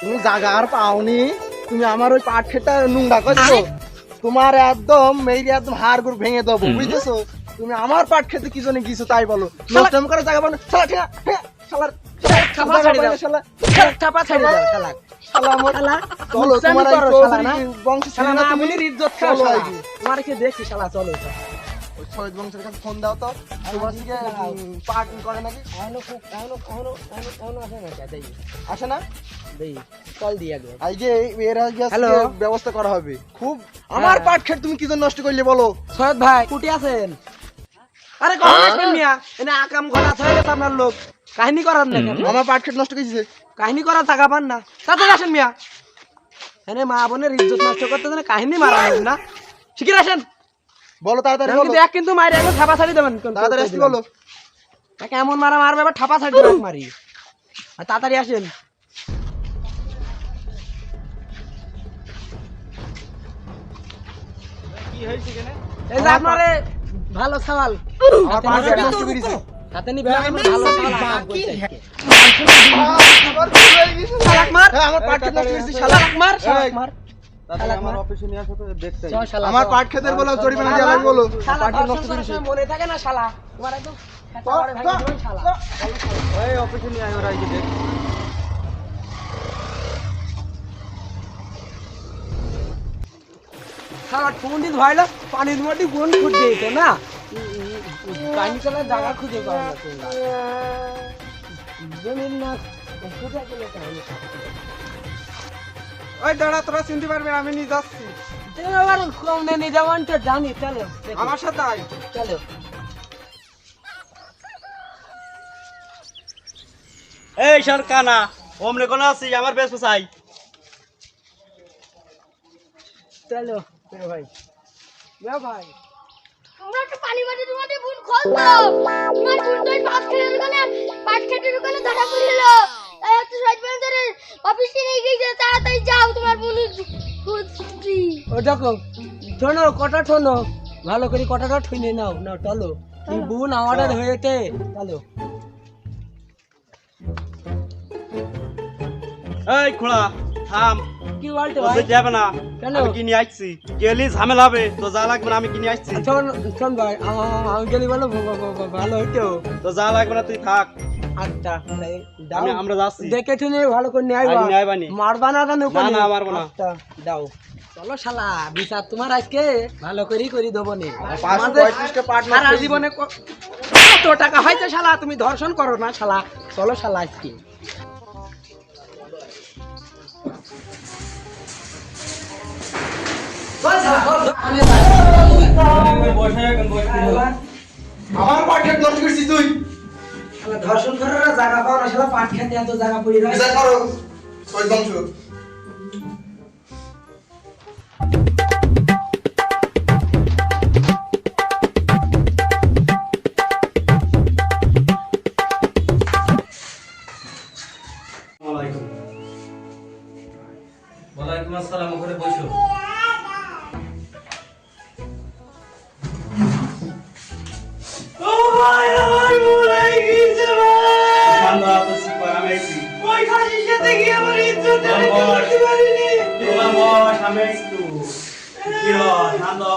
তুমি জাগা আর পাওনি তুমি আমার ওই পাট খেটা নুংডা করছ তোমার একদম মেরি একদম হাড় গুড় ভেঙে দেবো বুঝতেছো তুমি আমার পাট খেতে কি জন্য গিয়েছো তাই বলো। নষ্টম করে জায়গা পাবো না শালা ঠিক আছে শালার চাপা ছাড়ি দাও। শালা। চাপা ছাড়ি দাও শালা শালা আমার শালা চলো তোমার? বংশ শালা না ইজ্জত। তোমার কি দেখছি শালা চলো। শহীদ বংশের কাছে ফোন দাও তো। তোমার দিকে উম, করে নাকি? এখনও এখনও এখনও এখনও আসে না দেই আসে না? দেই কল দি আগে আজকে এর আজকে ব্যবস্থা করা হবে। খুব আমার হ্যাঁ। পাট খেট তুমি কি জন্য নষ্ট করলে বলো? সৈয়দ ভাই কুটি আছেন? আরে কখন আসবেন মিয়া? এনে আকাম ঘোড়া হয়ে গেছে আপনার লোক। কাহিনী করার না? আমার পাট খেট নষ্ট করেছে। কাহিনী করার টাকা পান না। তাড়াতাড়ি আসেন মিয়া। এনে মা বোনের ইজ্জত নষ্ট করতে দেন কাহিনী মারা হবে না। শিখির আসেন। বলো তাড়াতাড়ি বলো। এক কিন্তু মারি একদম থাপা ছাড়ি দেবেন কিন্তু তাড়াতাড়ি আসতে বলো। তাকে এমন মারা মারবে এবার ঠাপা ছাড়ি দেবেন মারি। আর তাড়াতাড়ি আসেন। এই যে আপনার ভালো সওয়াল আমার পাট নষ্ট করেছে। হাতে নিবে ভালো সওয়াল আকাম করতে আজকে। আমার ভুল গেছে। শালাক মার। আমার পাট নষ্ট করেছে শালাক। মার শালাক মার। আমার পাট খেতের বলো জরিমানা দিয়ে আমি বলো। শালা পাট খেট ধর্ষণ নষ্ট করেছে। মনে থাকে না শালা। তোমার একদম খেতা বাড়ি ভেঙে দিবেন শালা। ওই অফিসে নিয়ে আয় ওরা এই যে দেখ। শালা পন্ডিত ভাইলা পানির মধ্যে গুণ খুঁজে দিত না? পানি চলার জায়গা খুঁজে পাও না। তোমরা জমিন না খুঁজে গেলে কাহিনী ওই দাঁড়া তোরা চিনতে পারবে আমি নিয়ে যাচ্ছি। আবার কম নিয়ে যাওয়ান তো জানি চলো আমার সাথে আয়। চলো। এই সরকানা ওমরে কোন আছিস? আমার বেশ পোসাই চলো ভাই। ভাই। আমরা একটা পানি বাটি তোমাকে তো তোমার বোন তো ওই পাঁচ দোকানে পাঁচ খেটের দোকানে ধরা পড়িল তাই একটা সাইড পর্যন্ত অফিসে নিয়ে গিয়েছে তাড়াতাড়ি যাও তোমার বোন খুঁজছি। ও দেখো শোনো কটা শোনো। ভালো করে কটাটা নাও। নাও চলো। এই বোন আমাদের হয়েছে। চলো। এই খোড়া থাম। কি বলতে ভাই? না। কেন? আমি কিনে আসছি গেলি ঝামেলা হবে। তো যা লাগবে না আমি কিনে আসছি শোন শোন ভাই আমি গেলি বলো ভ- ভ- ভ- ভালো হইতো। তো যা লাগবে না তুই থাক। আচ্ছা দাও। আমরা যাচ্ছি। দেখে শুনে ভালো করে নিয়ে আইবা। আজ নিয়ে আইবা নি। মারবা না জানো না, না, মারবো না। দাও। চলো শালা বিচার তোমার আজকে ভালো করেই করে দেবো নি সারা জীবনে কত টাকা হয়েছে শালা? তুমি ধর্ষণ করো না শালা। চলো শালা আজকে। আমার পাট খেট নষ্ট তুই। শালা ধর্ষণ করার জায়গা পাও না শালা পাট খেতে এত জায়গা পড়ে রয়েছে। বিচার করো, শহীদ বংশ।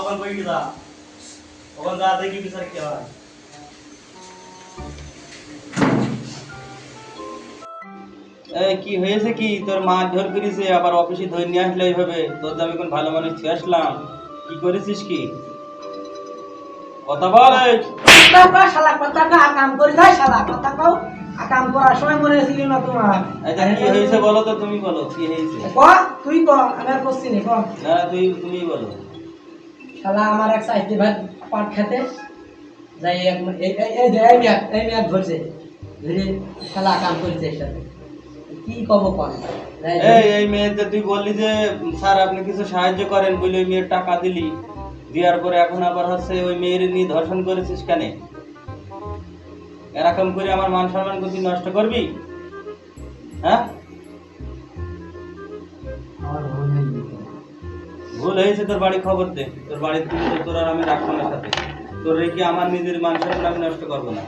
ওখান বইকে যা। ওখান যা দেখি বিচার কি হয়। কি হয়েছে কি? তোর মা ধর করেছে আবার অফিসে ধরে নিয়ে আসলে এইভাবে। তোর আমি কোন ভালো মানুষ ছেড়ে আসলাম। কি করেছিস কি? কথা বল। কথা কও শালা কথা কও কাম করে যায় শালা। কথা কও কাম করার সময় মনে ছিল না তোমার। আচ্ছা কি হয়েছে বলো তো তুমি বলো কি হয়েছে? ক তুই ক আমি আর করছি নি ক না তুই তুমি বলো। শালা, আমার এক সাইডে ভাই পাট খেতে। যাই এক এই এই এই এই মিয়া এই মিয়া ধরছে। ধরে শালা কাম করেছে এর সাথে কি কব কোন? এই এই মেয়েতে তুই বললি যে, স্যার, আপনি কিছু সাহায্য করেন বলে ওই মেয়ের টাকা দিলি। দেওয়ার পরে এখন আবার হচ্ছে ওই মেয়ের নিয়ে ধর্ষণ করেছিস কেন? এরকম করে আমার মান সম্মান তুই নষ্ট করবি? হ্যাঁ? ভুল হয়েছে তোর বাড়ি খবর দে। তোর বাড়ির তুই তো তোর আর আমি রাখব না সাথে। তোর রেখে আমার নিজের মান সম্মান আমি নষ্ট করব না?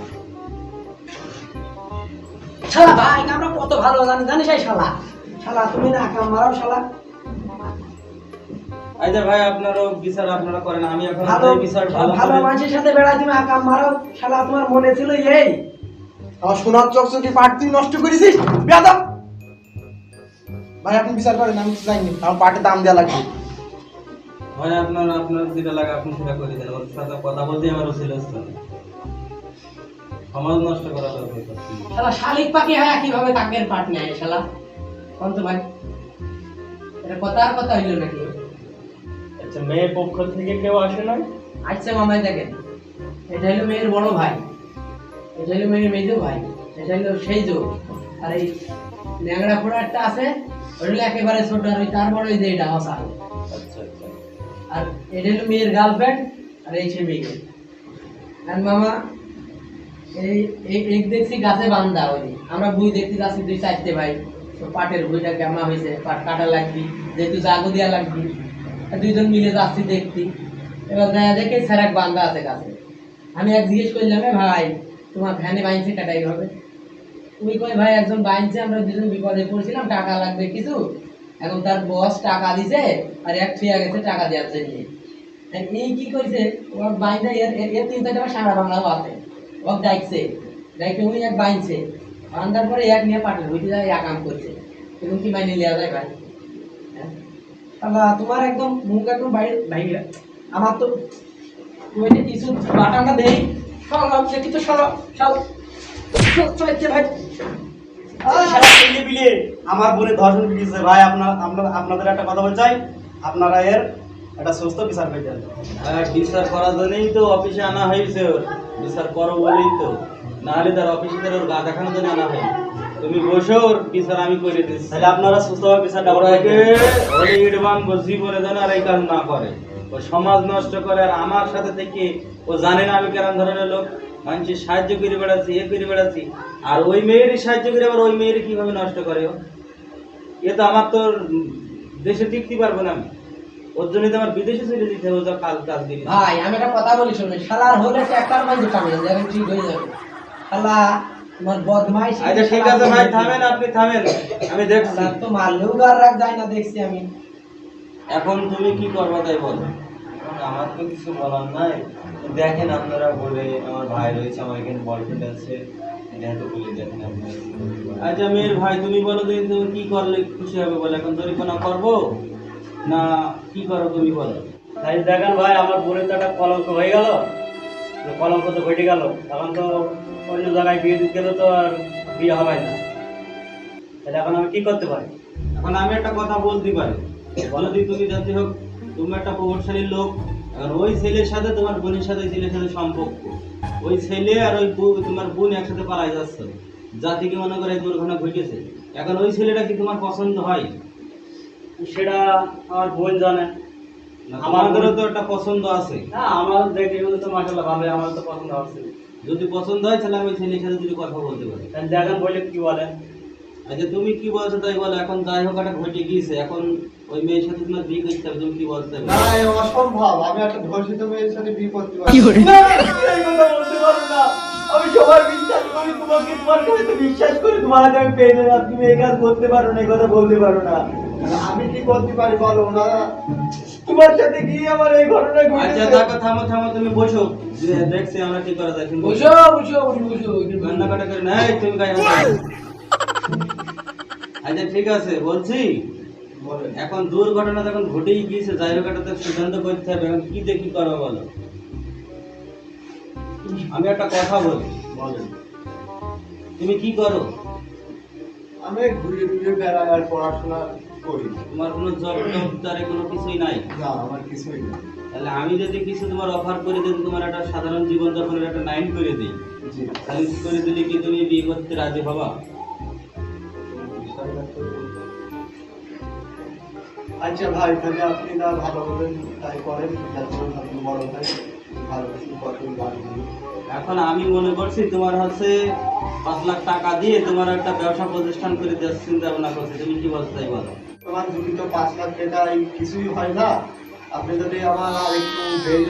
শালা ভাই আমরা কত ভালো জানি জানিস এই শালা? শালা তুমি না কাম মারাও শালা। আচ্ছা ভাই আপনারও বিচার আপনারা করেন আমি এখন ভালো বিচার ভালো ভালো মানুষের সাথে বেড়াই তুমি আকাম মারো শালা তোমার মনে ছিল এই। আমার সোনার চকচকে পাট তুই নষ্ট করেছিস। ভাই আপনি বিচার করেন আমি জানি আমার পাটের দাম দেওয়া লাগবে। ভাই আপনার আপনার যেটা লাগে আপনি সেটা করে দেন। ওর সাথে কথা বলতে আমার উচিত হচ্ছে সমাজ নষ্ট করা দরকার। শালা শালিক পাখি হয় কীভাবে কাকের পাট নেয় শালা? কোন তো ভাই এটা কথা আর কথা হইল নাকি? আচ্ছা মেয়ের পক্ষ থেকে কেউ আসে না আচ্ছা মামাই দেখেন এটা হলো মেয়ের বড় ভাই এটা হলো মেয়ের মেজো ভাই এটা হলো সেই যোগ আর এই ন্যাংরা ফোড়া একটা আছে ওটা হলো একেবারে ছোট আর ওই তার বড় এই যে এটা আচ্ছা আচ্ছা। আর এটা হলো মেয়ের গার্লফ্রেন্ড আর এই সে মেয়ে আর মামা, এই, এই- দেখছি গাছে বান্ধা ওই। আমরা বুই দেখতে যাচ্ছি দুই চারটে ভাই। তো পাটের বইটা কেমন হয়েছে? পাট কাটা লাগবি, যেহেতু জাগো দিয়া লাগবি। আর দুইজন মিলে যাচ্ছি দেখতি। এবার দেখা দেখে স্যারাক বান্ধা আছে গাছে। আমি এক জিজ্ঞেস করলাম, "এ ভাই, তোমার ভ্যানে বাইনছে কাটাই হবে? তুমি কই ভাই, একজন বাইনছে, আমরা দুজন বিপদে পড়ছিলাম, টাকা লাগবে কিছু? এখন তার বস টাকা দিছে আর এক ফিয়া গেছে টাকা দেওয়ার জন্য এই কি কইছে ওর বাইন্দা এর এর- তিন চারটা সারা বাংলাও আছে ওক ডাইকছে ডাইকে উনি এক বাইনছে বান্ধার পরে এক নিয়ে পাঠাল বুঝতে যায় এক কাম করছে এরকম কি বাইনে লিয়া যায় ভাই হ্যাঁ? আল্লাহ তোমার একদম মুখ একদম বাইরে বাইরে আমার তো তুমি যে কিছু বাটাটা দেই সব সে কিছু সব সব চলেছে ভাই সারা ছেলে মিলে আমার বোনের ধর্ষণ পিটিয়েছে। ভাই আপনার আপনাদের একটা কথা বলতে চাই। আপনারা এর একটা সুস্থ বিচার করে দেন। হ্যাঁ, বিচার করার জন্যই তো অফিসে আনা হয়েছে ওর। বিচার করো বলেই তো। নাহলে তার ওর গা দেখানোর জন্য আনা হয়। তুমি বসো ওর বিচার আমি করে দিচ্ছি। তাহলে আপনারা সুস্থভাবে বিচারটা করে ওরাকে ইডবান বসি করে দেন আর এই কাজ না করে। ও সমাজ নষ্ট করে আর আমার সাথে থেকে ও জানে না আমি কেমন ধরনের লোক। মানুষের সাহায্য করে বেড়াচ্ছি এ করে বেড়াচ্ছি। আর ওই মেয়েরই সাহায্য করে আবার ওই মেয়েরই কীভাবে নষ্ট করে ও? এ তো আমার তো দেশে টিকতে পারব না আমি। ওর জন্য তো আমার বিদেশে চলে যেতে হবে যা কাজ কাজ ভাই আমি একটা কথা বলি শুনুন শালার হলে ট্র্যাক্টর মাঝে যাবে ঠিক হয়ে যাবে। শালা তোমার বদমাইশ আচ্ছা ঠিক আছে ভাই থামেন আপনি থামেন। আমি দেখছি। তো মারলেও গার রাখ যায় না দেখছি আমি। এখন তুমি কি করবা তাই বলো? আমার তো কিছু বলার নাই। দেখেন আপনারা বলে আমার ভাই রয়েছে আমার এখানে বয়ফ্রেন্ড আছে। এটা তো বলে দেখেন আপনারা। আচ্ছা মেয়ের ভাই তুমি বলো যে তুমি কি করলে খুশি হবে বলে? এখন জরিমানা করব? না কি করো তুমি বলো? তাই দেখেন ভাই আমার বোনের তো একটা কলঙ্ক হয়ে গেল। কলঙ্ক তো ঘটে গেল। এখন তো অন্য জায়গায় বিয়ে দিতে গেলে তো আর বিয়ে হবে না। তাহলে এখন আমি কি করতে পারি? এখন আমি একটা কথা বলতে পারি। বলো যদি তুমি যাতে হোক। তুমি একটা প্রভাবশালী লোক এখন ওই ছেলের সাথে তোমার বোনের সাথে ছেলের সাথে সম্পর্ক। ওই ছেলে আর ওই বউ- তোমার বোন একসাথে পালাই যাচ্ছে। যা থেকে মনে করে দুর্ঘটনা ঘটেছে এখন ওই ছেলেটা কি তোমার পছন্দ হয়? সেটা আমার বোন জানে। আমাদেরও তো একটা পছন্দ আছে। হ্যাঁ আমার দেখে গেলে তো মাসাল্লাহ ভালোই আমার তো পছন্দ আছে যদি পছন্দ হয় তাহলে আমি ছেলের সাথে যদি কথা বলতে পারি। তাহলে দেখেন বলে কি বলেন আচ্ছা তুমি কি বলছো তাই বলো এখন যাই হোক একটা ঘটে গিয়েছে এখন ওই মেয়ের সাথে তোমার বিয়ে করতে হবে তুমি কি বলতে না অসম্ভব আমি একটা ধর্ষিত মেয়ের সাথে বিয়ে করতে পারি আমি সবার বিশ্বাস করি তোমাকে তোমার কাছে তো বিশ্বাস করি তোমার হাতে আমি পেয়ে তুমি এই কাজ করতে পারো না এই কথা বলতে পারো না। আমি কি করতে পারি বলো ওনারা তোমার সাথে কি আমার এই ঘটনা আচ্ছা ঘটেছে থামো থামো তুমি বসো। দেখছি আমরা কি করা যায় তুমি বুঝো বুঝো বুঝো কান্নাকাটা করে না এই তুমি গায়ে। আচ্ছা ঠিক আছে বলছি এখন দুর্ঘটনা যখন ঘটেই গিয়েছে যাই হোক একটা সিদ্ধান্ত করতে হবে এখন কি দেখি করব বলো? আমি একটা কথা বলি। বলেন। তুমি কি করো? আমি ঘুরে ঘুরে বেড়াই আর পড়াশোনা করি। তোমার কোনো জব টব কোনো কিছুই নাই? না আমার কিছুই না তাহলে আমি যদি কিছু তোমার অফার করে দিই তোমার একটা সাধারণ জীবনযাপনের একটা নাইন করে দিই তাহলে করে দিলে কি তুমি বিয়ে করতে রাজি হবা? আচ্ছা ভাই তাহলে আপনি না ভালো বলেন তাই করেন যাতে আপনি বড় ভাই ভালো কিছু করেন গান এখন আমি মনে করছি তোমার হচ্ছে পাঁচ লাখ টাকা দিয়ে তোমার একটা ব্যবসা প্রতিষ্ঠান করে দেওয়ার চিন্তা ভাবনা করছি। তুমি কি বলতে চাই বলো? তোমার যদি তো পাঁচ লাখ টাকা কিছুই হয় না আপনি যদি আমার আর একটু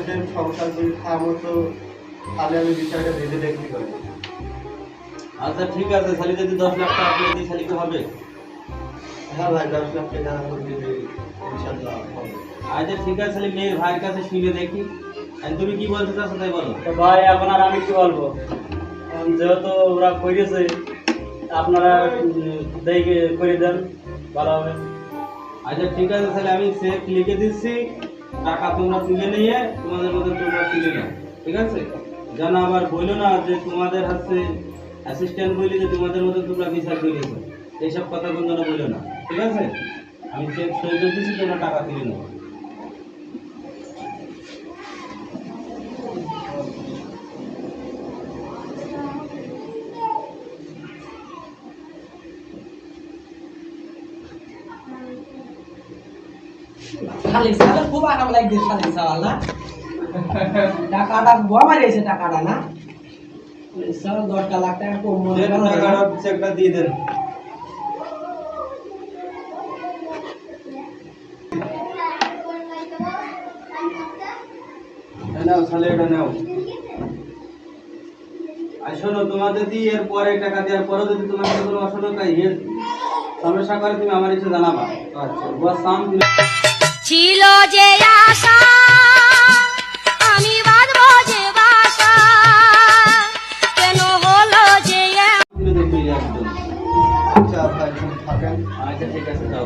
দেন সংসার করে খাওয়ার মতো তাহলে আমি বিষয়টা ভেজে দেখতে পারি আচ্ছা ঠিক আছে তাহলে যদি দশ লাখ টাকা তাহলে কি হবে? হ্যাঁ ভাই দশ লাখ টাকা দিলে ইনশাল্লাহ আচ্ছা ঠিক আছে তাহলে মেয়ের ভাইয়ের কাছে শুনে দেখি। আর তুমি কি বলতে চাচ্ছো তাই বলো। তো ভাই এখন আর আমি কি বলব? যেহেতু ওরা করেছে আপনারা দেখে করে দেন ভালো হবে। আচ্ছা ঠিক আছে তাহলে আমি চেক লিখে দিচ্ছি। টাকা তোমরা তুলে নিয়ে তোমাদের মধ্যে তোমরা তুলে নাও ঠিক আছে? যেন আবার বলল না যে তোমাদের হাতে অ্যাসিস্ট্যান্ট বলি যে তোমাদের মধ্যে তোমরা বিচার করেছ এইসব কথা কোনো যেন বলো না। ঠিক আছে? আমি চেক সই করে দিচ্ছি তোমরা টাকা তুলে শালিক সালে খুব আরাম লাগছে শালিক সাওয়াল না? টাকাটা বুয়া মারিয়েছে টাকাটা না? সাল দশটা লাখ টাকা কম মনে দেন টাকাটা চেকটা দিয়ে দেন এই নাও তাহলে এটা নাও। আর শোনো তোমাদের দিয়ে এর পরে টাকা দেওয়ার পরেও যদি তোমার কোনো অসুবিধা ইয়ে সমস্যা করে তুমি আমার এসে জানাবা। আচ্ছা বস সাম ছিল যে আশা আমি বাঁধবো যে বাসা। কেন হলো যে এমন? তুমি দেখবে একদম। আচ্ছা ভাই থাকেন। আচ্ছা ঠিক আছে যাও।